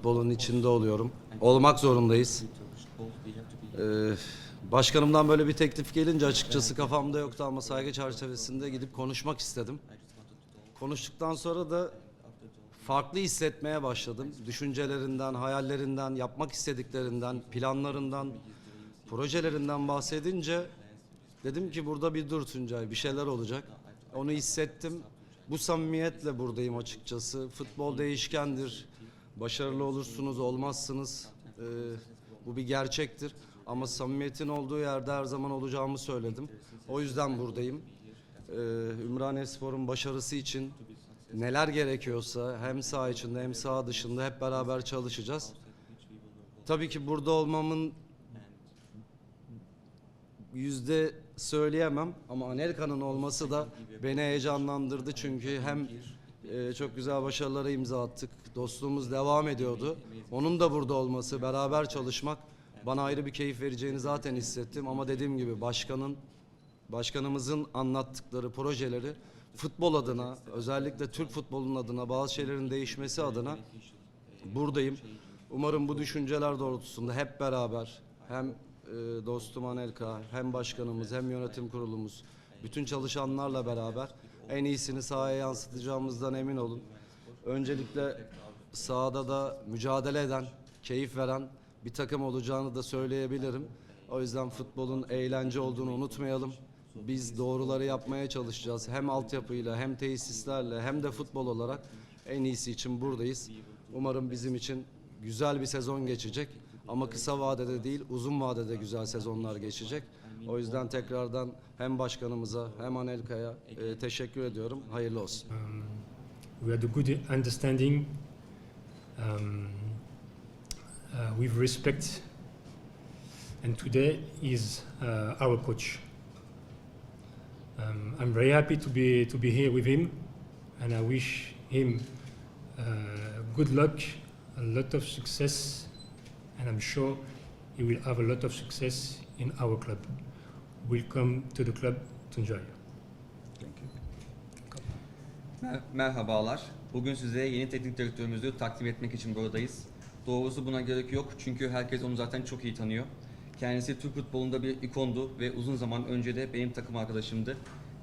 futbolun içinde oluyorum. Olmak zorundayız. Ee, başkanımdan böyle bir teklif gelince açıkçası kafamda yoktu ama saygı çerçevesinde gidip konuşmak istedim. Konuştuktan sonra da farklı hissetmeye başladım. Düşüncelerinden, hayallerinden, yapmak istediklerinden, planlarından, projelerinden bahsedince dedim ki burada bir dur Tuncay, bir şeyler olacak. Onu hissettim. Bu samimiyetle buradayım açıkçası. Futbol değişkendir. Başarılı olursunuz, olmazsınız. Ee, bu bir gerçektir. Ama samimiyetin olduğu yerde her zaman olacağımı söyledim. O yüzden buradayım. Ee, Ümraniye Spor'un başarısı için neler gerekiyorsa hem saha içinde hem saha dışında hep beraber çalışacağız. Tabii ki burada olmamın yüzde söyleyemem ama Anelka'nın olması da beni heyecanlandırdı çünkü hem e, çok güzel başarılara imza attık. Dostluğumuz devam ediyordu. Onun da burada olması, beraber çalışmak bana ayrı bir keyif vereceğini zaten hissettim ama dediğim gibi başkanın başkanımızın anlattıkları projeleri futbol adına, özellikle Türk futbolunun adına bazı şeylerin değişmesi adına buradayım. Umarım bu düşünceler doğrultusunda hep beraber hem e, dostum Anelka hem başkanımız hem yönetim kurulumuz bütün çalışanlarla beraber en iyisini sahaya yansıtacağımızdan emin olun. Öncelikle sahada da mücadele eden, keyif veren bir takım olacağını da söyleyebilirim. O yüzden futbolun eğlence olduğunu unutmayalım. Biz doğruları yapmaya çalışacağız. Hem altyapıyla hem tesislerle hem de futbol olarak en iyisi için buradayız. Umarım bizim için güzel bir sezon geçecek. Ama kısa vadede değil, uzun vadede güzel sezonlar geçecek. O yüzden tekrardan hem başkanımıza hem Anelka'ya e, teşekkür ediyorum. Hayırlı olsun. Um, we had a good understanding um, uh, with respect, and today is uh, our coach. Um, I'm very happy to be to be here with him, and I wish him uh, good luck, a lot of success, and I'm sure he will have a lot of success in our club. Welcome to the club, Tunjai. Mer- Merhabalar. Bugün size yeni teknik direktörümüzü takdim etmek için buradayız. Doğrusu buna gerek yok çünkü herkes onu zaten çok iyi tanıyor. Kendisi Türk futbolunda bir ikondu ve uzun zaman önce de benim takım arkadaşımdı.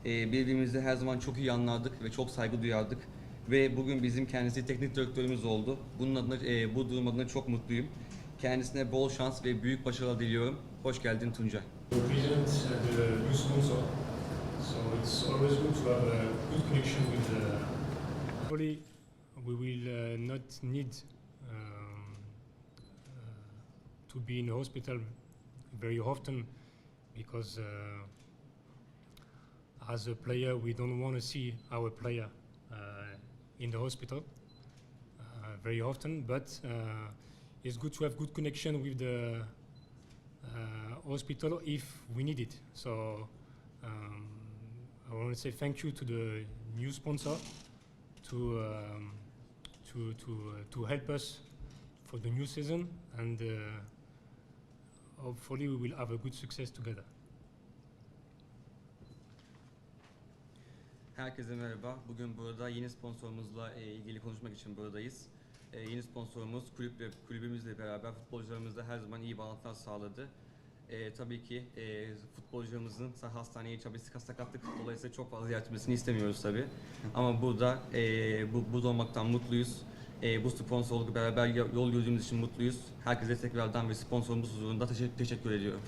Ee, birbirimizi her zaman çok iyi anlardık ve çok saygı duyardık. Ve bugün bizim kendisi teknik direktörümüz oldu. Bunun adına, e, bu durum adına çok mutluyum. Kendisine bol şans ve büyük başarılar diliyorum. Hoş geldin Tuncay. with the. Hopefully, we will uh, not need um, uh, to be in hospital very often because uh, as a player, we don't want to see our player uh, in the hospital uh, very often. But uh, it's good to have good connection with the uh, hospital if we need it. So um, I want to say thank you to the new sponsor to um, to to uh, to help us for the new season, and uh, hopefully we will have a good success together. Herkese merhaba. Bugün burada yeni sponsorumuzla ilgili konuşmak için buradayız. E, yeni sponsorumuz kulüple, kulübümüzle beraber futbolcularımızla her zaman iyi bağlantılar sağladı. E, tabii ki e, futbolcularımızın hastaneye sıkı sakatlık dolayısıyla çok fazla yatmasını istemiyoruz tabii. Ama burada e, bu, burada olmaktan mutluyuz. E, bu sponsorlukla beraber yol yürüdüğümüz için mutluyuz. Herkese tekrardan ve sponsorumuz huzurunda teşekkür ediyorum.